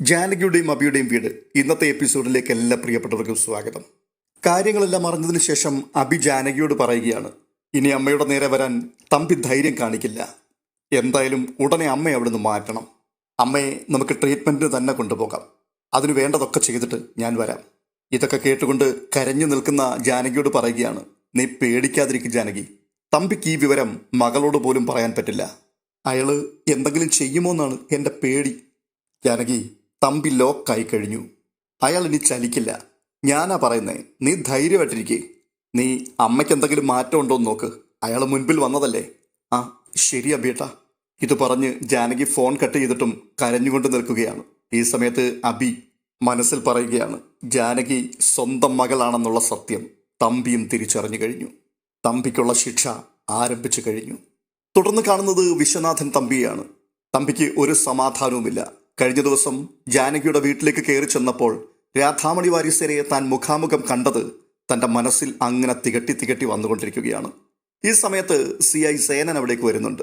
ജാനകിയുടെയും അബിയുടെയും വീട് ഇന്നത്തെ എപ്പിസോഡിലേക്ക് എല്ലാ പ്രിയപ്പെട്ടവർക്കും സ്വാഗതം. കാര്യങ്ങളെല്ലാം അറിഞ്ഞതിന് ശേഷം അബി ജാനകിയോട് പറയുകയാണ് ഇനി അമ്മയുടെ നേരെ വരാൻ തമ്പി ധൈര്യം കാണിക്കില്ല. എന്തായാലും ഉടനെ അമ്മയെ അവിടുന്ന് മാറ്റണം. അമ്മയെ നമുക്ക് ട്രീറ്റ്മെന്റിന് തന്നെ കൊണ്ടുപോകാം. അതിന് വേണ്ടതൊക്കെ ചെയ്തിട്ട് ഞാൻ വരാം. ഇതൊക്കെ കേട്ടുകൊണ്ട് കരഞ്ഞു നിൽക്കുന്ന ജാനകിയോട് പറയുകയാണ് നീ പേടിക്കാതിരിക്കും ജാനകി. തമ്പിക്ക് ഈ വിവരം മകളോട് പോലും പറയാൻ പറ്റില്ല. അയാൾ എന്തെങ്കിലും ചെയ്യുമോ എന്നാണ് എന്റെ പേടി. ജാനകി തമ്പി ലോക്കായി കഴിഞ്ഞു. അയാൾ ഇനി ചലിക്കില്ല. ഞാനാ പറയുന്നേ നീ ധൈര്യമായിട്ടിരിക്കേ. നീ അമ്മയ്ക്ക് എന്തെങ്കിലും മാറ്റം ഉണ്ടോ എന്ന് നോക്ക്. അയാൾ മുൻപിൽ വന്നതല്ലേ? ആ ശരി അബിയേട്ട ഇത് പറഞ്ഞ് ജാനകി ഫോൺ കട്ട് ചെയ്തിട്ടും കരഞ്ഞുകൊണ്ട് നിൽക്കുകയാണ്. ഈ സമയത്ത് അബി മനസ്സിൽ പറയുകയാണ് ജാനകി സ്വന്തം മകളാണെന്നുള്ള സത്യം തമ്പിയും തിരിച്ചറിഞ്ഞു കഴിഞ്ഞു. തമ്പിക്കുള്ള ശിക്ഷ ആരംഭിച്ചു കഴിഞ്ഞു. തുടർന്ന് കാണുന്നത് വിശ്വനാഥൻ തമ്പിയാണ് തമ്പിക്ക് ഒരു സമാധാനവുമില്ല. കഴിഞ്ഞ ദിവസം ജാനകിയുടെ വീട്ടിലേക്ക് കയറി ചെന്നപ്പോൾ രാധാമണി വാരിസരെ താൻ മുഖാമുഖം കണ്ടത് തന്റെ മനസ്സിൽ അങ്ങനെ തികട്ടി തികട്ടി വന്നുകൊണ്ടിരിക്കുകയാണ്. ഈ സമയത്ത് സി ഐ സേനൻ അവിടേക്ക് വരുന്നുണ്ട്.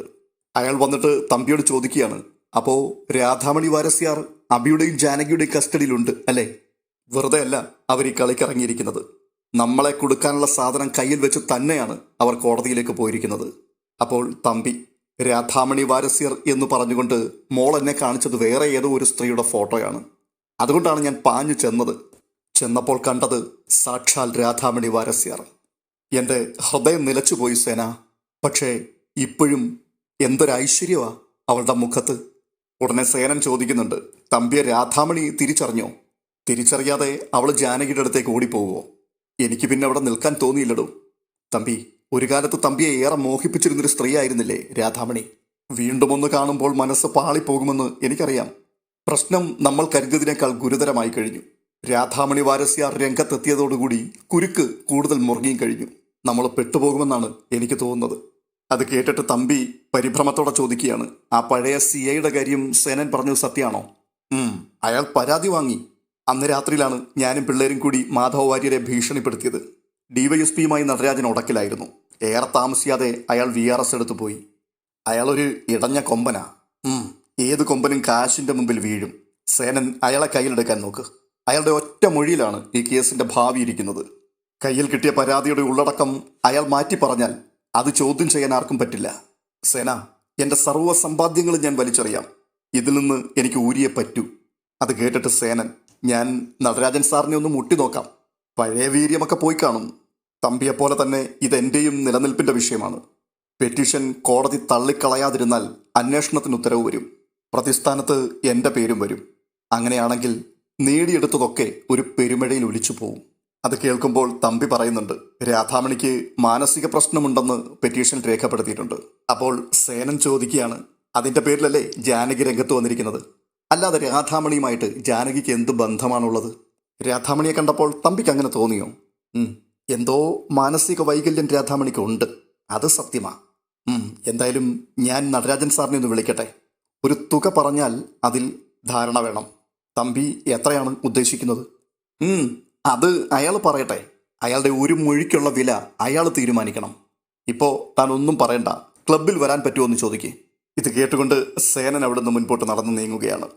അയാൾ വന്നിട്ട് തമ്പിയോട് ചോദിക്കുകയാണ് അപ്പോ രാധാമണി വാരസ്യാർ അബിയുടെയും ജാനകിയുടെയും കസ്റ്റഡിയിലുണ്ട് അല്ലേ? വെറുതെ അല്ല അവർ ഈ കളിക്കിറങ്ങിയിരിക്കുന്നത് നമ്മളെ കൊടുക്കാനുള്ള സാധനം കയ്യിൽ വെച്ച് തന്നെയാണ് അവർ കോടതിയിലേക്ക് പോയിരിക്കുന്നത്. അപ്പോൾ തമ്പി രാധാമണി വാരസ്യർ എന്ന് പറഞ്ഞുകൊണ്ട് മോൾ എന്നെ കാണിച്ചത് വേറെ ഏതോ ഒരു സ്ത്രീയുടെ ഫോട്ടോയാണ്. അതുകൊണ്ടാണ് ഞാൻ പാഞ്ഞു ചെന്നത്. ചെന്നപ്പോൾ കണ്ടത് സാക്ഷാൽ രാധാമണി വാരസ്യർ. എന്റെ ഹൃദയം നിലച്ചുപോയി സേന. പക്ഷേ ഇപ്പോഴും എന്തൊരൈശ്വര്യമാ അവളുടെ മുഖത്ത്. ഉടനെ സേനൻ ചോദിക്കുന്നുണ്ട് തമ്പിയെ രാധാമണി തിരിച്ചറിഞ്ഞോ? തിരിച്ചറിയാതെ അവൾ ജാനകിയുടെ അടുത്തേക്ക് ഓടിപ്പോവോ എനിക്ക് പിന്നെ അവിടെ നിൽക്കാൻ തോന്നിയില്ലടോ. തമ്പി ഒരു കാലത്ത് തമ്പിയെ ഏറെ മോഹിപ്പിച്ചിരുന്നൊരു സ്ത്രീയായിരുന്നില്ലേ രാധാമണി? വീണ്ടും ഒന്ന് കാണുമ്പോൾ മനസ്സ് പാളിപ്പോകുമെന്ന് എനിക്കറിയാം. പ്രശ്നം നമ്മൾ കരുതിയതിനേക്കാൾ ഗുരുതരമായി കഴിഞ്ഞു. രാധാമണി വാരസ്യാർ രംഗത്തെത്തിയതോടുകൂടി കുരുക്ക് കൂടുതൽ മുറുകിയും കഴിഞ്ഞു. നമ്മൾ പെട്ടുപോകുമെന്നാണ് എനിക്ക് തോന്നുന്നത്. അത് കേട്ടിട്ട് തമ്പി പരിഭ്രമത്തോടെ ചോദിക്കുകയാണ്. ആ പഴയ സി ഐയുടെ കാര്യം സേനൻ പറഞ്ഞത് സത്യമാണോ? അയാൾ പരാതി വാങ്ങി. അന്ന് രാത്രിയിലാണ് ഞാനും പിള്ളേരും കൂടി മാധവ വാര്യരെ ഭീഷണിപ്പെടുത്തിയത് ഡിവൈഎസ്പിയുമായി നടരാജൻ ഉടക്കിലായിരുന്നു ഏറെ താമസിയാതെ അയാൾ വി ആർ എസ് എടുത്തു പോയി. അയാളൊരു ഇടഞ്ഞ കൊമ്പനാ. ഏത് കൊമ്പനും കാശിന്റെ മുമ്പിൽ വീഴും. സേനൻ അയാളെ കയ്യിലെടുക്കാൻ നോക്ക്. അയാളുടെ ഒറ്റ മൊഴിയിലാണ് ഈ കേസിന്റെ ഭാവി ഇരിക്കുന്നത്. കയ്യിൽ കിട്ടിയ പരാതിയുടെ ഉള്ളടക്കം അയാൾ മാറ്റി പറഞ്ഞാൽ അത് ചോദ്യം ചെയ്യാൻ ആർക്കും പറ്റില്ല. സേന എന്റെ സർവ സമ്പാദ്യങ്ങളും ഞാൻ വലിച്ചെറിയാം. ഇതിൽ നിന്ന് എനിക്ക് ഊരിയെ പറ്റൂ. അത് കേട്ടിട്ട് സേനൻ ഞാൻ നടരാജൻ സാറിനെ ഒന്ന് മുട്ടി നോക്കാം. പഴയ വീര്യമൊക്കെ പോയി കാണും. തമ്പിയെപ്പോലെ തന്നെ ഇതെന്റെയും നിലനിൽപ്പിന്റെ വിഷയമാണ്. പെറ്റീഷൻ കോടതി തള്ളിക്കളയാതിരുന്നാൽ അന്വേഷണത്തിന് ഉത്തരവ് വരും. പ്രതിസ്ഥാനത്ത് എന്റെ പേരും വരും. അങ്ങനെയാണെങ്കിൽ നേടിയെടുത്തതൊക്കെ ഒരു പെരുമഴയിൽ ഒലിച്ചു പോവും. അത് കേൾക്കുമ്പോൾ തമ്പി പറയുന്നുണ്ട് രാധാമണിക്ക് മാനസിക പ്രശ്നമുണ്ടെന്ന് പെറ്റീഷൻ രേഖപ്പെടുത്തിയിട്ടുണ്ട്. അപ്പോൾ സേനൻ ചോദിക്കുകയാണ് അതിന്റെ പേരിലല്ലേ ജാനകി രംഗത്ത് വന്നിരിക്കുന്നത്? അല്ലാതെ രാധാമണിയുമായിട്ട് ജാനകിക്ക് എന്ത് ബന്ധമാണുള്ളത്? രാധാമണിയെ കണ്ടപ്പോൾ തമ്പിക്ക് അങ്ങനെ തോന്നിയോ? എന്തോ മാനസിക വൈകല്യം രാധാമണിക്ക് ഉണ്ട്. അത് സത്യമാ. എന്തായാലും ഞാൻ നടരാജൻ സാറിനെ ഒന്ന് വിളിക്കട്ടെ. ഒരു തുക പറഞ്ഞാൽ അതിൽ ധാരണ വേണം. തമ്പി എത്രയാണ് ഉദ്ദേശിക്കുന്നത്? അത് അയാൾ പറയട്ടെ. അയാളുടെ ഒരു മൊഴിക്കുള്ള വില അയാൾ തീരുമാനിക്കണം. ഇപ്പോ താൻ ഒന്നും പറയണ്ട. ക്ലബിൽ വരാൻ പറ്റുമോ എന്ന് ചോദിക്കേ. ഇത് കേട്ടുകൊണ്ട് സേനൻ അവിടുന്ന് മുൻപോട്ട് നടന്നു നീങ്ങുകയാണ്.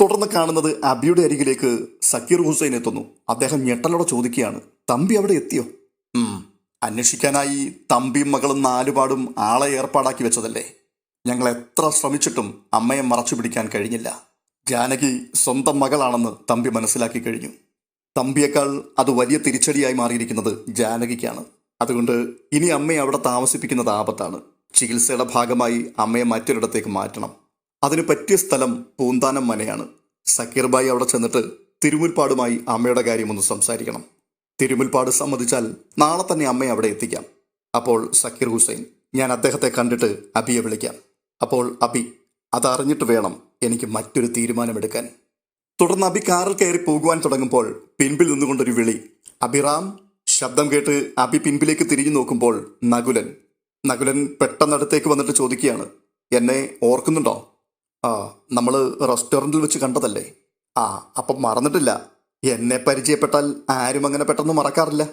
തുടർന്ന് കാണുന്നത് അബിയുടെ അരികിലേക്ക് സക്കീർ ഹുസൈൻ എത്തുന്നു. അദ്ദേഹം ഞെട്ടലോടെ ചോദിക്കുകയാണ് തമ്പി അവിടെ എത്തിയോ? അന്വേഷിക്കാനായി തമ്പിയും മകളും നാലുപാടും ആളെ ഏർപ്പാടാക്കി വെച്ചതല്ലേ. ഞങ്ങൾ എത്ര ശ്രമിച്ചിട്ടും അമ്മയെ മറച്ചു പിടിക്കാൻ കഴിഞ്ഞില്ല. ജാനകി സ്വന്തം മകളാണെന്ന് തമ്പി മനസ്സിലാക്കി കഴിഞ്ഞു. തമ്പിയേക്കാൾ അത് വലിയ തിരിച്ചടിയായി മാറിയിരിക്കുന്നത് ജാനകിക്കാണ്. അതുകൊണ്ട് ഇനി അമ്മയെ അവിടെ താമസിപ്പിക്കുന്നത് ആപത്താണ്. ചികിത്സയുടെ ഭാഗമായി അമ്മയെ മറ്റൊരിടത്തേക്ക് മാറ്റണം. അതിന് പറ്റിയ സ്ഥലം പൂന്താനം മനയാണ്. സക്കീർ ബായി അവിടെ ചെന്നിട്ട് തിരുമുൽപ്പാടുമായി അമ്മയുടെ കാര്യം ഒന്ന് സംസാരിക്കണം. തിരുമുൽപ്പാട് സമ്മതിച്ചാൽ നാളെ തന്നെ അമ്മയെ അവിടെ എത്തിക്കാം. അപ്പോൾ സക്കീർ ഹുസൈൻ ഞാൻ അദ്ദേഹത്തെ കണ്ടിട്ട് അബിയെ വിളിക്കാം. അപ്പോൾ അബി അതറിഞ്ഞിട്ട് വേണം എനിക്ക് മറ്റൊരു തീരുമാനമെടുക്കാൻ. തുടർന്ന് അബി കാറിൽ കയറി പോകുവാൻ തുടങ്ങുമ്പോൾ പിൻപിൽ നിന്നുകൊണ്ടൊരു വിളി. അബിറാം ശബ്ദം കേട്ട് അബി പിൻപിലേക്ക് തിരിഞ്ഞു നോക്കുമ്പോൾ നകുലൻ. നകുലൻ പെട്ടെന്നടുത്തേക്ക് വന്നിട്ട് ചോദിക്കുകയാണ് എന്നെ ഓർക്കുന്നുണ്ടോ? ആ നമ്മൾ റെസ്റ്റോറന്റിൽ വെച്ച് കണ്ടതല്ലേ? ആ അപ്പം മറന്നിട്ടില്ല. എന്നെ പരിചയപ്പെട്ടാൽ ആരും അങ്ങനെ പെട്ടെന്ന് മറക്കാറില്ല.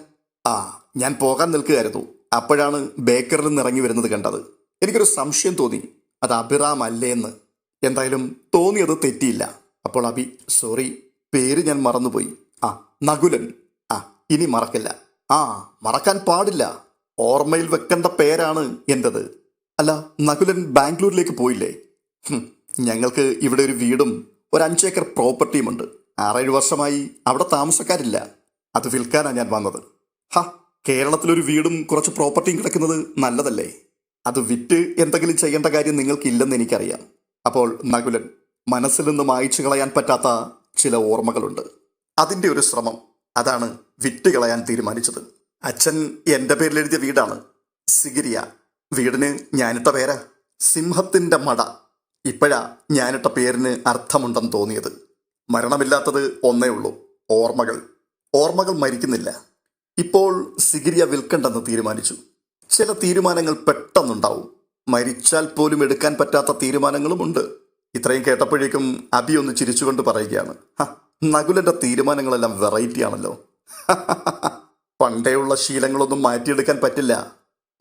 ആ ഞാൻ പോകാൻ നിൽക്കുകയായിരുന്നു. അപ്പോഴാണ് ബേക്കറിൽ നിന്ന് ഇറങ്ങി വരുന്നത് കണ്ടത്. എനിക്കൊരു സംശയം തോന്നി. അത് അഭിറാം അല്ലേ എന്ന്. എന്തായാലും തോന്നിയത് തെറ്റിയില്ല. അപ്പോൾ അബി സോറി പേര് ഞാൻ മറന്നുപോയി. ആ നകുലൻ. ആ ഇനി മറക്കില്ല. ആ മറക്കാൻ പാടില്ല. ഓർമ്മയിൽ വെക്കേണ്ട പേരാണ് എന്റെത് അല്ല നകുലൻ ബാംഗ്ലൂരിലേക്ക് പോയില്ലേ? ഞങ്ങൾക്ക് ഇവിടെ ഒരു വീടും ഒരു അഞ്ചേക്കർ പ്രോപ്പർട്ടിയുമുണ്ട് ആറേഴ് വർഷമായി അവിടെ താമസക്കാരില്ല. അത് വിൽക്കാനാണ് ഞാൻ വന്നത്. ഹ കേരളത്തിലൊരു വീടും കുറച്ച് പ്രോപ്പർട്ടിയും കിടക്കുന്നത് നല്ലതല്ലേ? അത് വിറ്റ് എന്തെങ്കിലും ചെയ്യേണ്ട കാര്യം നിങ്ങൾക്കില്ലെന്ന് എനിക്കറിയാം. അപ്പോൾ നകുലൻ മനസ്സിൽ നിന്ന് മായ്ച്ചു കളയാൻ പറ്റാത്ത ചില ഓർമ്മകളുണ്ട്. അതിന്റെ ഒരു ശ്രമം. അതാണ് വിറ്റ് കളയാൻ തീരുമാനിച്ചത്. അച്ഛൻ എന്റെ പേരിലെഴുതിയ വീടാണ്. സിഗിരിയ. വീടിന് ഞാനിട്ട പേരാ. സിംഹത്തിന്റെ മട. ഇപ്പോഴാ ഞാനിട്ട പേരിന് അർത്ഥമുണ്ടെന്ന് തോന്നിയത്. മരണമില്ലാത്തത് ഒന്നേ ഉള്ളൂ. ഓർമ്മകൾ. ഓർമ്മകൾ മരിക്കുന്നില്ല. ഇപ്പോൾ സിഗിരിയ വിൽക്കണ്ടെന്ന് തീരുമാനിച്ചു. ചില തീരുമാനങ്ങൾ പെട്ടെന്നുണ്ടാവും. മരിച്ചാൽ പോലും എടുക്കാൻ പറ്റാത്ത തീരുമാനങ്ങളുമുണ്ട് ഇത്രയും കേട്ടപ്പോഴേക്കും അബി ഒന്ന് ചിരിച്ചുകൊണ്ട് പറയുകയാണ്. "ഹ, നകുലന്റെ തീരുമാനങ്ങളെല്ലാം വെറൈറ്റി ആണല്ലോ പണ്ടേയുള്ള ശീലങ്ങളൊന്നും മാറ്റിയെടുക്കാൻ പറ്റില്ല.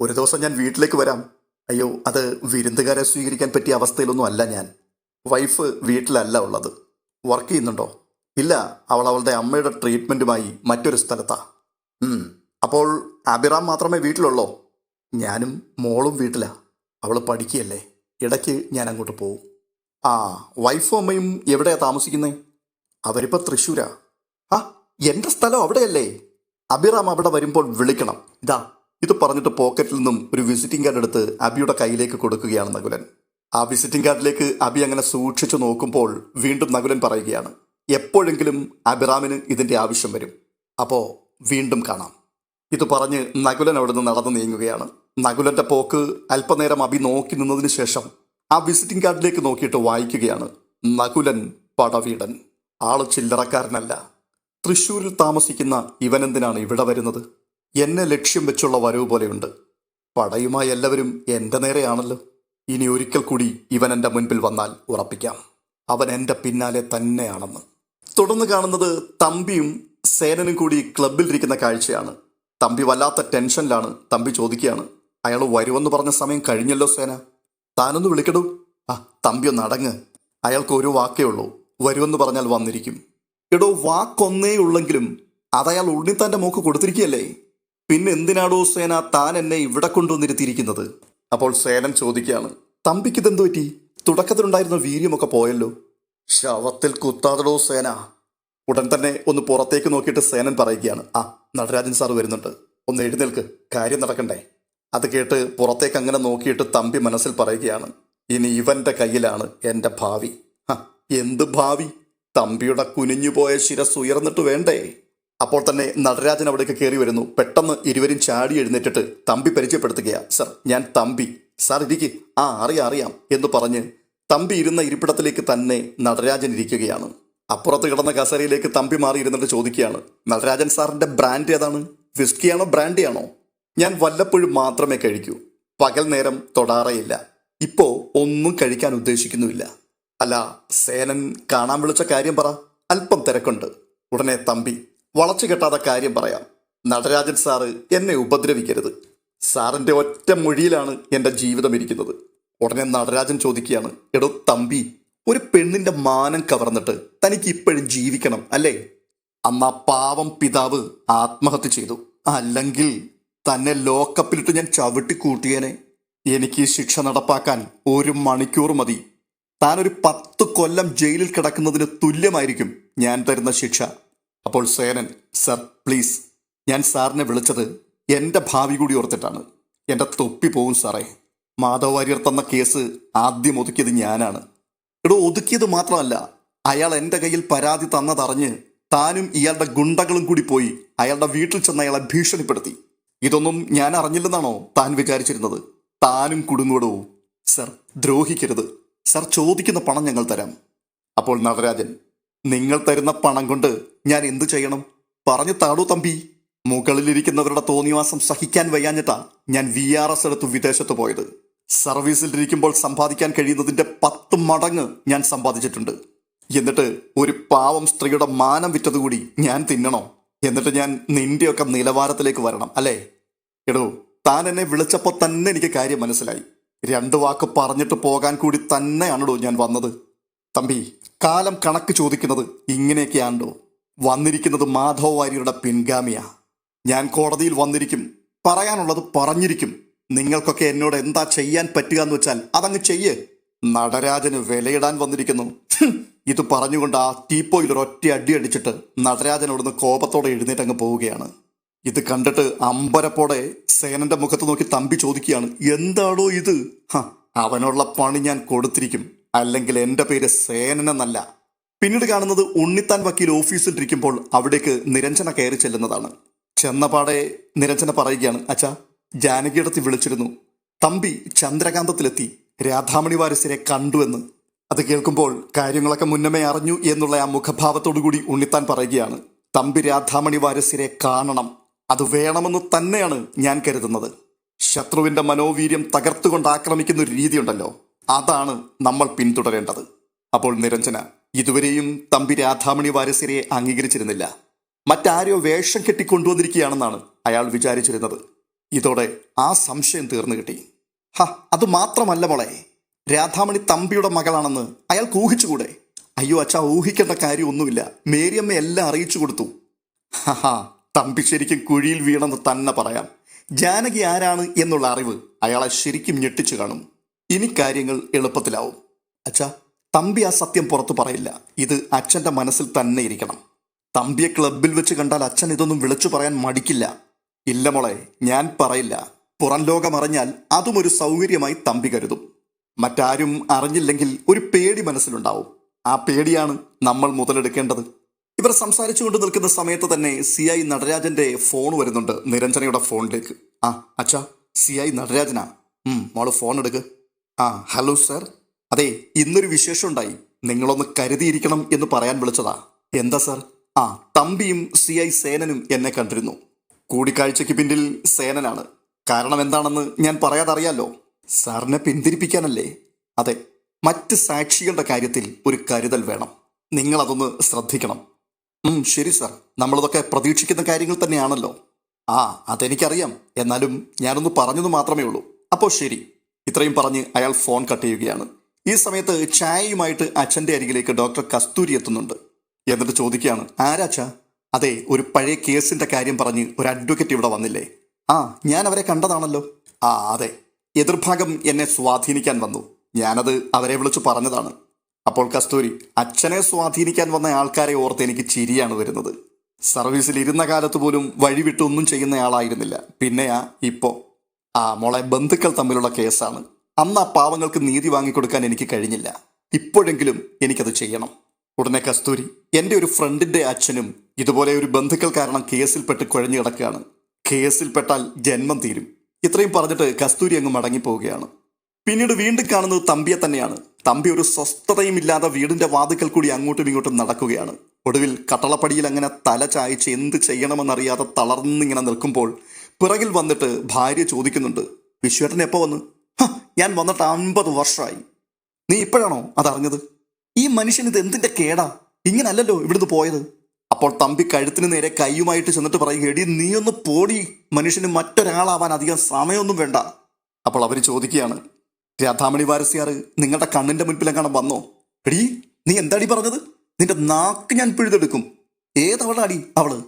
ഒരു ദിവസം ഞാൻ വീട്ടിലേക്ക് വരാം. അയ്യോ അത് വിരുന്നുകാരെ സ്വീകരിക്കാൻ പറ്റിയ അവസ്ഥയിലൊന്നും അല്ല ഞാൻ. വൈഫ് വീട്ടിലല്ല ഉള്ളത്. വർക്ക് ചെയ്യുന്നുണ്ടോ? ഇല്ല അവൾ അവളുടെ അമ്മയുടെ ട്രീറ്റ്മെന്റുമായി മറ്റൊരു സ്ഥലത്താ. അപ്പോൾ അബിറാം മാത്രമേ വീട്ടിലുള്ളോ? ഞാനും മോളും വീട്ടിലാ. അവൾ പഠിക്കുകയല്ലേ. ഇടയ്ക്ക് ഞാൻ അങ്ങോട്ട് പോകും ആ വൈഫും അമ്മയും എവിടെയാ താമസിക്കുന്നത് അവരിപ്പോൾ തൃശ്ശൂരാ. ആ എന്റെ സ്ഥലം അവിടെയല്ലേ? അബിറാം അവിടെ വരുമ്പോൾ വിളിക്കണം. ഇതാ ഇത് പറഞ്ഞിട്ട് പോക്കറ്റിൽ നിന്നും ഒരു വിസിറ്റിംഗ് കാർഡ് എടുത്ത് അബിയുടെ കയ്യിലേക്ക് കൊടുക്കുകയാണ് നകുലൻ. ആ വിസിറ്റിംഗ് കാർഡിലേക്ക് അബി അങ്ങനെ സൂക്ഷിച്ചു നോക്കുമ്പോൾ വീണ്ടും നകുലൻ പറയുകയാണ് എപ്പോഴെങ്കിലും അബിറാമിന് ഇതിന്റെ ആവശ്യം വരും. അപ്പോ വീണ്ടും കാണാം. ഇത് പറഞ്ഞ് നകുലൻ അവിടെ നിന്ന് നടന്നു നീങ്ങുകയാണ്. നകുലന്റെ പോക്ക് അല്പനേരം അബി നോക്കി നിന്നതിന് ശേഷം ആ വിസിറ്റിംഗ് കാർഡിലേക്ക് നോക്കിയിട്ട് വായിക്കുകയാണ് നകുലൻ പടവീടൻ. ആൾ ചില്ലറക്കാരനല്ല. തൃശ്ശൂരിൽ താമസിക്കുന്ന ഇവനെന്തിനാണ് ഇവിടെ വരുന്നത്? എന്നെ ലക്ഷ്യം വെച്ചുള്ള വരവ് പോലെയുണ്ട്. പടയുമായി എല്ലാവരും എന്റെ നേരെയാണല്ലോ. ഇനി ഒരിക്കൽ കൂടി ഇവൻ എന്റെ മുൻപിൽ വന്നാൽ ഉറപ്പിക്കാം. അവൻ എന്റെ പിന്നാലെ തന്നെയാണെന്ന്. തുടർന്ന് കാണുന്നത് തമ്പിയും സേനനും കൂടി ക്ലബിലിരിക്കുന്ന കാഴ്ചയാണ്. തമ്പി വല്ലാത്ത ടെൻഷനിലാണ്. തമ്പി ചോദിക്കുകയാണ് അയാൾ വരുമെന്ന് പറഞ്ഞ സമയം കഴിഞ്ഞല്ലോ സേന? താനൊന്ന് വിളിക്കടൂ. ആ തമ്പി ഒന്ന് അടങ്ങ്. അയാൾക്ക് ഒരു വാക്കേ ഉള്ളൂ. വരുമെന്ന് പറഞ്ഞാൽ വന്നിരിക്കും. എടോ വാക്കൊന്നേ ഉള്ളെങ്കിലും അതയാൾ ഉണ്ണിത്താന്റെ മൂക്ക് കൊടുത്തിരിക്കുകയല്ലേ? പിന്നെ എന്തിനാടോ സേന താൻ എന്നെ ഇവിടെ കൊണ്ടുവന്നിരുത്തിയിരിക്കുന്നത്? അപ്പോൾ സേനൻ ചോദിക്കുകയാണ് തമ്പിക്ക് ഇതെന്തു പറ്റി? തുടക്കത്തിലുണ്ടായിരുന്ന വീര്യമൊക്കെ പോയല്ലോ. ശവത്തിൽ കുത്താതടോ സേന. ഉടൻ തന്നെ ഒന്ന് പുറത്തേക്ക് നോക്കിയിട്ട് സേനൻ പറയുകയാണ് ആ നടരാജൻ സാർ വരുന്നുണ്ട്. ഒന്ന് എഴുന്നേൽക്ക്. കാര്യം നടക്കണ്ടേ. അത് കേട്ട് പുറത്തേക്ക് അങ്ങനെ നോക്കിയിട്ട് തമ്പി മനസ്സിൽ പറയുകയാണ് ഇനി ഇവന്റെ കയ്യിലാണ് എന്റെ ഭാവി. എന്ത് ഭാവി? തമ്പിയുടെ കുനിഞ്ഞുപോയ ശിരസ് ഉയർന്നിട്ട് വേണ്ടേ? അപ്പോൾ തന്നെ നടരാജൻ അവിടേക്ക് കയറി വരുന്നു. പെട്ടെന്ന് ഇരുവരും ചാടി എഴുന്നേറ്റിട്ട് തമ്പി പരിചയപ്പെടുത്തുകയാ സർ ഞാൻ തമ്പി. സാർ ഇരിക്ക്. ആ അറിയാം അറിയാം എന്ന് പറഞ്ഞ് തമ്പി ഇരുന്ന ഇരിപ്പിടത്തിലേക്ക് തന്നെ നടരാജൻ ഇരിക്കുകയാണ്. അപ്പുറത്ത് കിടന്ന കസേരയിലേക്ക് തമ്പി മാറി ഇരുന്നിട്ട് ചോദിക്കുകയാണ്. നടരാജൻ സാറിന്റെ ബ്രാൻഡ് ഏതാണ്? വിസ്കിയാണോ ബ്രാൻഡിയാണോ? ഞാൻ വല്ലപ്പോഴും മാത്രമേ കഴിക്കൂ. പകൽ നേരം തൊടാറേയില്ല. ഇപ്പോ ഒന്നും കഴിക്കാൻ ഉദ്ദേശിക്കുന്നുമില്ല. അല്ല സേനൻ കാണാൻ വിളിച്ച കാര്യം പറ. അല്പം തിരക്കുണ്ട്. ഉടനെ തമ്പി വളച്ചു കെട്ടാതെ കാര്യം പറയാം. നടരാജൻ സാറ് എന്നെ ഉപദ്രവിക്കരുത്. സാറിന്റെ ഒറ്റ മൊഴിയിലാണ് എന്റെ ജീവിതം ഇരിക്കുന്നത്. ഉടനെ നടരാജൻ ചോദിക്കുകയാണ് എടോ തമ്പി ഒരു പെണ്ണിന്റെ മാനം കവർന്നിട്ട് തനിക്ക് ഇപ്പോഴും ജീവിക്കണം അല്ലേ? അന്ന് ആ പാവം പിതാവ് ആത്മഹത്യ ചെയ്തു. അല്ലെങ്കിൽ തന്നെ ലോക്കപ്പിലിട്ട് ഞാൻ ചവിട്ടി കൂട്ടിയേനെ എനിക്ക് ശിക്ഷ നടപ്പാക്കാൻ ഒരു മണിക്കൂർ മതി. താനൊരു പത്ത് കൊല്ലം ജയിലിൽ കിടക്കുന്നതിന് തുല്യമായിരിക്കും ഞാൻ തരുന്ന ശിക്ഷ. അപ്പോൾ സേനൻ സർ പ്ലീസ് ഞാൻ സാറിനെ വിളിച്ചത് എന്റെ ഭാവി കൂടി ഓർത്തിട്ടാണ്. എന്റെ തൊപ്പി പോകും സാറേ. മാധവ് വാര്യർ തന്ന കേസ് ആദ്യം ഒതുക്കിയത് ഞാനാണ്. എടോ ഒതുക്കിയത് മാത്രമല്ല അയാൾ എന്റെ കയ്യിൽ പരാതി തന്നതറിഞ്ഞ് താനും ഇയാളുടെ ഗുണ്ടകളും കൂടി പോയി അയാളുടെ വീട്ടിൽ ചെന്ന് അയാളെ ഭീഷണിപ്പെടുത്തി. ഇതൊന്നും ഞാൻ അറിഞ്ഞില്ലെന്നാണോ താൻ വിചാരിച്ചിരുന്നത്? താനും കുടുങ്ങോടോ സർ ദ്രോഹിക്കരുത്. സർ ചോദിക്കുന്ന പണം ഞങ്ങൾ തരാം. അപ്പോൾ നടരാജൻ നിങ്ങൾ തരുന്ന പണം കൊണ്ട് ഞാൻ എന്തു ചെയ്യണം? പറഞ്ഞു താടൂ തമ്പി. മുകളിലിരിക്കുന്നവരുടെ തോന്നിവാസം സഹിക്കാൻ വയ്യാഞ്ഞിട്ടാ ഞാൻ വി ആർ എസ് എടുത്ത് വിദേശത്ത് പോയത്. സർവീസിലിരിക്കുമ്പോൾ സമ്പാദിക്കാൻ കഴിയുന്നതിന്റെ പത്ത് മടങ്ങ് ഞാൻ സമ്പാദിച്ചിട്ടുണ്ട്. എന്നിട്ട് ഒരു പാവം സ്ത്രീയുടെ മാനം വിറ്റതുകൂടി ഞാൻ തിന്നണോ? എന്നിട്ട് ഞാൻ നിന്റെയൊക്കെ നിലവാരത്തിലേക്ക് വരണം അല്ലേ? എടോ താൻ എന്നെ വിളിച്ചപ്പോൾ തന്നെ എനിക്ക് കാര്യം മനസ്സിലായി. രണ്ട് വാക്ക് പറഞ്ഞിട്ട് പോകാൻ കൂടി തന്നെയാണല്ലോ ഞാൻ വന്നത്. തമ്പി കാലം കണക്ക് ചോദിക്കുന്നത് ഇങ്ങനെയൊക്കെയാണ്ടോ വന്നിരിക്കുന്നത് മാധവ് വാര്യരുടെ പിൻഗാമിയാ. ഞാൻ കോടതിയിൽ വന്നിരിക്കും പറയാനുള്ളത് പറഞ്ഞിരിക്കും. നിങ്ങൾക്കൊക്കെ എന്നോട് എന്താ ചെയ്യാൻ പറ്റുക എന്ന് വെച്ചാൽ അതങ്ങ് ചെയ്യേ. നടരാജന് വിലയിടാൻ വന്നിരിക്കുന്നു. ഇത് പറഞ്ഞുകൊണ്ട് ആ ടീപ്പോയിൽ ഒരൊറ്റ അടി അടിച്ചിട്ട് നടരാജൻ അവിടുന്ന് കോപത്തോടെ എഴുന്നേറ്റ് അങ്ങ് പോവുകയാണ്. ഇത് കണ്ടിട്ട് അമ്പരപ്പോടെ സേനന്റെ മുഖത്ത് നോക്കി തമ്പി ചോദിക്കുകയാണ് എന്താണോ ഇത്? അവനുള്ള പണി ഞാൻ കൊടുത്തിരിക്കും. അല്ലെങ്കിൽ എന്റെ പേര് സേനനെന്നല്ല പിന്നീട് കാണുന്നത് ഉണ്ണിത്താൻ വക്കീൽ ഓഫീസിൽ ഇരിക്കുമ്പോൾ അവിടേക്ക് നിരഞ്ജന കയറി ചെല്ലുന്നതാണ്. ചെന്നപാടെ നിരഞ്ജന പറയുകയാണ് അച്ഛാ ജാനകിയിടത്ത് വിളിച്ചിരുന്നു. തമ്പി ചന്ദ്രകാന്തത്തിലെത്തി. രാധാമണി വാരസിനെ കണ്ടുവെന്ന് അത് കേൾക്കുമ്പോൾ കാര്യങ്ങളൊക്കെ മുന്നമേ അറിഞ്ഞു എന്നുള്ള ആ മുഖഭാവത്തോടുകൂടി ഉണ്ണിത്താൻ പറയുകയാണ് തമ്പി രാധാമണി വാരസിനെ കാണണം. അത് വേണമെന്ന് തന്നെയാണ് ഞാൻ കരുതുന്നത്. ശത്രുവിന്റെ മനോവീര്യം തകർത്തുകൊണ്ട് ആക്രമിക്കുന്ന ഒരു രീതിയുണ്ടല്ലോ. അതാണ് നമ്മൾ പിന്തുടരേണ്ടത്. അപ്പോൾ നിരഞ്ജന ഇതുവരെയും തമ്പി രാധാമണി വാരസ്യരെ അംഗീകരിച്ചിരുന്നില്ല. മറ്റാരോ വേഷം കെട്ടിക്കൊണ്ടുവന്നിരിക്കുകയാണെന്നാണ് അയാൾ വിചാരിച്ചിരുന്നത്. ഇതോടെ ആ സംശയം തീർന്നു കിട്ടി. ഹ അത് മാത്രമല്ല മോളെ. രാധാമണി തമ്പിയുടെ മകളാണെന്ന് അയാൾ ഊഹിച്ചുകൂടെ? അയ്യോ അച്ഛാ ഊഹിക്കേണ്ട കാര്യമൊന്നുമില്ല. മേരിയമ്മ എല്ലാം അറിയിച്ചു കൊടുത്തു. ഹാ തമ്പി ശരിക്കും കുഴിയിൽ വീണെന്ന് തന്നെ പറയാം. ജാനകി ആരാണ് എന്നുള്ള അറിവ് അയാളെ ശരിക്കും ഞെട്ടിച്ചു കാണും. ഇനി കാര്യങ്ങൾ എളുപ്പത്തിലാവും. അച്ഛാ തമ്പി ആ സത്യം പുറത്തു പറയില്ല. ഇത് അച്ഛന്റെ മനസ്സിൽ തന്നെ ഇരിക്കണം. തമ്പിയെ ക്ലബിൽ വെച്ച് കണ്ടാൽ അച്ഛൻ ഇതൊന്നും വിളിച്ചു പറയാൻ മടിക്കില്ല. ഇല്ല മോളെ ഞാൻ പറയില്ല. പുറം ലോകം അറിഞ്ഞാൽ അതും ഒരു സൗകര്യമായി തമ്പി കരുതും. മറ്റാരും അറിഞ്ഞില്ലെങ്കിൽ ഒരു പേടി മനസ്സിലുണ്ടാവും. ആ പേടിയാണ് നമ്മൾ മുതലെടുക്കേണ്ടത്. ഇവർ സംസാരിച്ചുകൊണ്ട് നിൽക്കുന്ന സമയത്ത് തന്നെ സി ഐ നടരാജന്റെ ഫോൺ വരുന്നുണ്ട് നിരഞ്ജനയുടെ ഫോണിലേക്ക്. ആ അച്ഛാ സി ഐ നടരാജനാ. മോൾ ഫോൺ എടുക്ക്. ആ ഹലോ സർ. അതെ ഇന്നൊരു വിശേഷം ഉണ്ടായി നിങ്ങളൊന്ന് കരുതിയിരിക്കണം എന്ന് പറയാൻ വിളിച്ചതാ. എന്താ സർ? ആ തമ്പിയും സി ഐ സേനനും എന്നെ കണ്ടിരുന്നു. കൂടിക്കാഴ്ചയ്ക്ക് പിന്നിൽ സേനനാണ്. കാരണം എന്താണെന്ന് ഞാൻ പറയാതറിയാലോ? സാറിനെ പിന്തിരിപ്പിക്കാനല്ലേ? അതെ മറ്റ് സാക്ഷികളുടെ കാര്യത്തിൽ ഒരു കരുതൽ വേണം. നിങ്ങളതൊന്ന് ശ്രദ്ധിക്കണം. ഉം ശരി സാർ. നമ്മളതൊക്കെ പ്രതീക്ഷിക്കുന്ന കാര്യങ്ങൾ തന്നെയാണല്ലോ. ആ അതെനിക്കറിയാം. എന്നാലും ഞാനൊന്ന് പറഞ്ഞത് മാത്രമേ ഉള്ളൂ. അപ്പോൾ ശരി. ഇത്രയും പറഞ്ഞ് അയാൾ ഫോൺ കട്ട് ചെയ്യുകയാണ്. ഈ സമയത്ത് ചായയുമായിട്ട് അച്ഛന്റെ അരികിലേക്ക് ഡോക്ടർ കസ്തൂരി എത്തുന്നുണ്ട്. എന്നിട്ട് ചോദിക്കുകയാണ് ആരാച്ച അതെ ഒരു പഴയ കേസിന്റെ കാര്യം പറഞ്ഞ് ഒരു അഡ്വക്കേറ്റ് ഇവിടെ വന്നില്ലേ. ആ ഞാൻ അവരെ കണ്ടതാണല്ലോ. ആ അതെ. എതിർഭാഗം എന്നെ സ്വാധീനിക്കാൻ വന്നു. ഞാനത് അവരെ വിളിച്ചു പറഞ്ഞതാണ്. അപ്പോൾ കസ്തൂരി അച്ഛനെ സ്വാധീനിക്കാൻ വന്ന ആൾക്കാരെ ഓർത്ത് എനിക്ക് ചിരിയാണ് വരുന്നത്. സർവീസിൽ ഇരുന്ന കാലത്ത് പോലും വഴിവിട്ടൊന്നും ചെയ്യുന്നയാളായിരുന്നില്ല പിന്നെയാ ഇപ്പോ. ആ മോളെ ബന്ധുക്കൾ തമ്മിലുള്ള കേസാണ്. അന്ന് ആ പാവങ്ങൾക്ക് നീതി വാങ്ങിക്കൊടുക്കാൻ എനിക്ക് കഴിഞ്ഞില്ല. ഇപ്പോഴെങ്കിലും എനിക്കത് ചെയ്യണം. ഉടനെ കസ്തൂരി എന്റെ ഒരു ഫ്രണ്ടിന്റെ അച്ഛനും ഇതുപോലെ ഒരു ബന്ധുക്കൾ കാരണം കേസിൽപ്പെട്ട് കുഴഞ്ഞു കിടക്കുകയാണ്. കേസിൽപ്പെട്ടാൽ ജന്മം തീരും. ഇത്രയും പറഞ്ഞിട്ട് കസ്തൂരി അങ്ങ് മടങ്ങിപ്പോവുകയാണ്. പിന്നീട് വീണ്ടും കാണുന്നത് തമ്പിയെ തന്നെയാണ്. തമ്പി ഒരു സ്വസ്ഥതയും ഇല്ലാതെ വീടിന്റെ വാതുക്കൽ കൂടി അങ്ങോട്ടും ഇങ്ങോട്ടും നടക്കുകയാണ്. ഒടുവിൽ കട്ടളപ്പടിയിൽ അങ്ങനെ തല ചായച്ച് എന്ത് ചെയ്യണമെന്നറിയാതെ തളർന്നിങ്ങനെ നിൽക്കുമ്പോൾ പിറകിൽ വന്നിട്ട് ഭാര്യ ചോദിക്കുന്നുണ്ട് വിശ്വേട്ടൻ എപ്പോ വന്ന്? ഞാൻ വന്നിട്ട് അൻപത് വർഷമായി നീ ഇപ്പോഴാണോ അതറിഞ്ഞത്? ഈ മനുഷ്യൻ ഇത് എന്തിന്റെ കേടാ? ഇങ്ങനല്ലല്ലോ ഇവിടുന്ന് പോയത്. അപ്പോൾ തമ്പി കഴുത്തിന് നേരെ കൈയുമായിട്ട് ചെന്നിട്ട് പറയും എടി നീയൊന്ന് പോടി. മനുഷ്യന് മറ്റൊരാളാവാൻ അധികം സമയമൊന്നും വേണ്ട. അപ്പോൾ അവർ ചോദിക്കുകയാണ് രാധാമണി വാരസ്യാറ് നിങ്ങളുടെ കണ്ണിന്റെ മുൻപിലെങ്ങാണ് വന്നോ? എടി നീ എന്താടി പറഞ്ഞത്? നിന്റെ നാക്ക് ഞാൻ പിഴുതെടുക്കും. ഏതവളാടി അവൾ?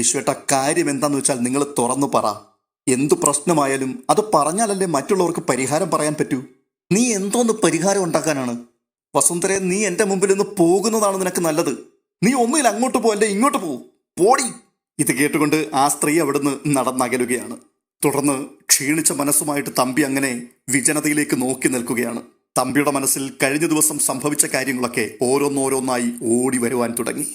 വിശ്വേട്ട കാര്യം എന്താന്ന് വെച്ചാൽ നിങ്ങൾ തുറന്നു പറ. എന്തു പ്രശ്നമായാലും അത് പറഞ്ഞാലല്ലേ മറ്റുള്ളവർക്ക് പരിഹാരം പറയാൻ പറ്റൂ. നീ എന്തോന്ന് പരിഹാരം ഉണ്ടാക്കാനാണ്? വസുന്ധരെ നീ എന്റെ മുമ്പിൽ നിന്ന് പോകുന്നതാണ് നിനക്ക് നല്ലത്. നീ ഒന്നിൽ അങ്ങോട്ട് പോ അല്ലെ ഇങ്ങോട്ട് പോ. പോടി. ഇത് കേട്ടുകൊണ്ട് ആ സ്ത്രീ അവിടുന്ന് നടന്നകലുകയാണ്. തുടർന്ന് ക്ഷീണിച്ച മനസ്സുമായിട്ട് തമ്പി അങ്ങനെ വിജനതയിലേക്ക് നോക്കി നിൽക്കുകയാണ്. തമ്പിയുടെ മനസ്സിൽ കഴിഞ്ഞ ദിവസം സംഭവിച്ച കാര്യങ്ങളൊക്കെ ഓരോന്നോരോന്നായി ഓടി വരുവാൻ തുടങ്ങി.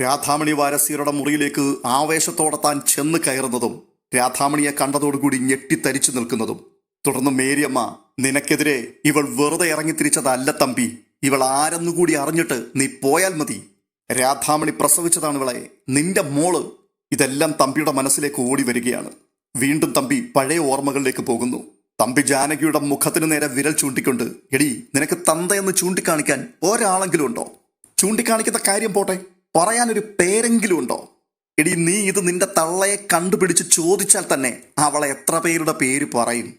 രാധാമണി വാരസീറുടെ മുറിയിലേക്ക് ആവേശത്തോടെ താൻ ചെന്ന് കയറുന്നതും രാധാമണിയെ കണ്ടതോടുകൂടി ഞെട്ടിത്തരിച്ചു നിൽക്കുന്നതും. തുടർന്ന് മേരിയമ്മ നിനക്കെതിരെ ഇവൾ വെറുതെ ഇറങ്ങിത്തിരിച്ചതല്ല തമ്പി. ഇവൾ ആരെന്നുകൂടി അറിഞ്ഞിട്ട് നീ പോയാൽ മതി. രാധാമണി പ്രസവിച്ചതാണ് ഇവളെ. നിന്റെ മോൾ. ഇതെല്ലാം തമ്പിയുടെ മനസ്സിലേക്ക് ഓടി വരികയാണ്. വീണ്ടും തമ്പി പഴയ ഓർമ്മകളിലേക്ക് പോകുന്നു. തമ്പി ജാനകിയുടെ മുഖത്തിന് നേരെ വിരൽ ചൂണ്ടിക്കൊണ്ട് എടി നിനക്ക് തന്തയെന്ന് ചൂണ്ടിക്കാണിക്കാൻ ഒരാളെങ്കിലും ഉണ്ടോ? ചൂണ്ടിക്കാണിക്കുന്ന കാര്യം പോട്ടെ. പറയാനൊരു പേരെങ്കിലും ഉണ്ടോ? എടി നീ ഇത് നിന്റെ തള്ളയെ കണ്ടുപിടിച്ച് ചോദിച്ചാൽ തന്നെ അവളെ എത്ര പേരുടെ പേര് പറയും?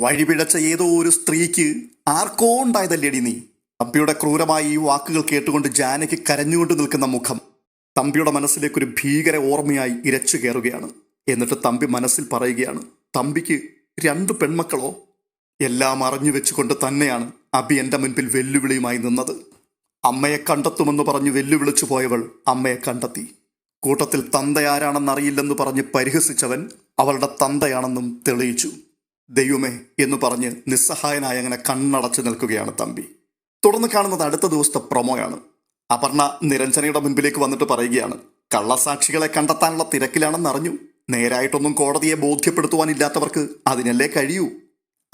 വഴിപിഴച്ച ഏതോ ഒരു സ്ത്രീക്ക് ആർക്കോ ഉണ്ടായതല്ലേടി നീ? തമ്പിയുടെ ക്രൂരമായ ഈ വാക്കുകൾ കേട്ടുകൊണ്ട് ജാനയ്ക്ക് കരഞ്ഞുകൊണ്ട് നിൽക്കുന്ന മുഖം തമ്പിയുടെ മനസ്സിലേക്കൊരു ഭീകര ഓർമ്മയായി ഇരച്ചു കയറുകയാണ്. എന്നിട്ട് തമ്പി മനസ്സിൽ പറയുകയാണ് തമ്പിക്ക് രണ്ട് പെൺമക്കളോ? എല്ലാം അറിഞ്ഞു വെച്ചുകൊണ്ട് തന്നെയാണ് അബി എന്റെ മുൻപിൽ വെല്ലുവിളിയുമായി നിന്നത്. അമ്മയെ കണ്ടെത്തുമെന്ന് പറഞ്ഞ് വെല്ലുവിളിച്ചു പോയവൾ അമ്മയെ കണ്ടെത്തി. കൂട്ടത്തിൽ തന്തയാരാണെന്നറിയില്ലെന്ന് പറഞ്ഞ് പരിഹസിച്ചവൻ അവളുടെ തന്തയാണെന്നും തെളിയിച്ചു. ദൈവമേ എന്ന് പറഞ്ഞ് നിസ്സഹായനായി അങ്ങനെ കണ്ണടച്ചു നിൽക്കുകയാണ് തമ്പി. തുടർന്ന് കാണുന്നത് അടുത്ത ദിവസത്തെ പ്രൊമോയാണ്. അപർണ നിരഞ്ജനയുടെ മുൻപിലേക്ക് വന്നിട്ട് പറയുകയാണ് കള്ളസാക്ഷികളെ കണ്ടെത്താനുള്ള തിരക്കിലാണെന്ന് അറിഞ്ഞു. നേരായിട്ടൊന്നും കോടതിയെ ബോധ്യപ്പെടുത്തുവാനില്ലാത്തവർക്ക് അതിനല്ലേ കഴിയൂ?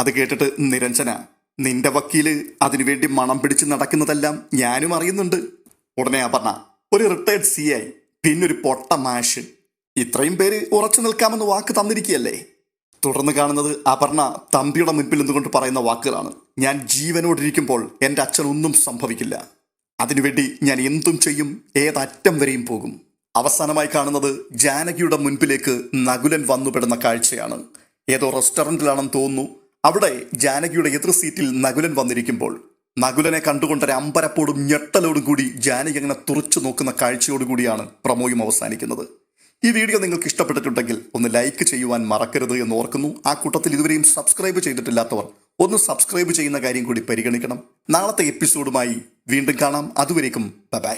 അത് കേട്ടിട്ട് നിരഞ്ജന നിന്റെ വക്കീൽ അതിനുവേണ്ടി മണം പിടിച്ച് നടക്കുന്നതെല്ലാം ഞാനും അറിയുന്നുണ്ട്. ഉടനെ അപർണ ഒരു റിട്ടയർഡ് സി ഐ പിന്നൊരു പൊട്ട മാഷ്. ഇത്രയും പേര് ഉറച്ചു നിൽക്കാമെന്ന് വാക്ക് തന്നിരിക്കുകയല്ലേ? തുടർന്ന് കാണുന്നത് അപർണ തമ്പിയുടെ മുൻപിൽ നിന്നുകൊണ്ട് പറയുന്ന വാക്കുകളാണ്. ഞാൻ ജീവനോടിരിക്കുമ്പോൾ എന്റെ അച്ഛനൊന്നും സംഭവിക്കില്ല. അതിനുവേണ്ടി ഞാൻ എന്തും ചെയ്യും ഏതറ്റം വരെയും പോകും. അവസാനമായി കാണുന്നത് ജാനകിയുടെ മുൻപിലേക്ക് നകുലൻ വന്നുപെടുന്ന കാഴ്ചയാണ്. ഏതോ റെസ്റ്റോറന്റിലാണെന്ന് തോന്നുന്നു. അവിടെ ജാനകിയുടെ എതിർ സീറ്റിൽ നകുലൻ വന്നിരിക്കുമ്പോൾ നകുലനെ കണ്ടുകൊണ്ട് ഒരു അമ്പരപ്പോടും ഞെട്ടലോടും കൂടി ജാനകി അങ്ങനെ തുറച്ചു നോക്കുന്ന കാഴ്ചയോടുകൂടിയാണ് പ്രമോയും അവസാനിക്കുന്നത്. ഈ വീഡിയോ നിങ്ങൾക്ക് ഇഷ്ടപ്പെട്ടിട്ടുണ്ടെങ്കിൽ ഒന്ന് ലൈക്ക് ചെയ്യുവാൻ മറക്കരുത് എന്ന് ഓർക്കുന്നു. ആ കൂട്ടത്തിൽ ഇതുവരെയും സബ്സ്ക്രൈബ് ചെയ്തിട്ടില്ലാത്തവർ ഒന്ന് സബ്സ്ക്രൈബ് ചെയ്യുന്ന കാര്യം കൂടി പരിഗണിക്കണം. നാളത്തെ എപ്പിസോഡുമായി വീണ്ടും കാണാം. അതുവരേക്കും ബൈ.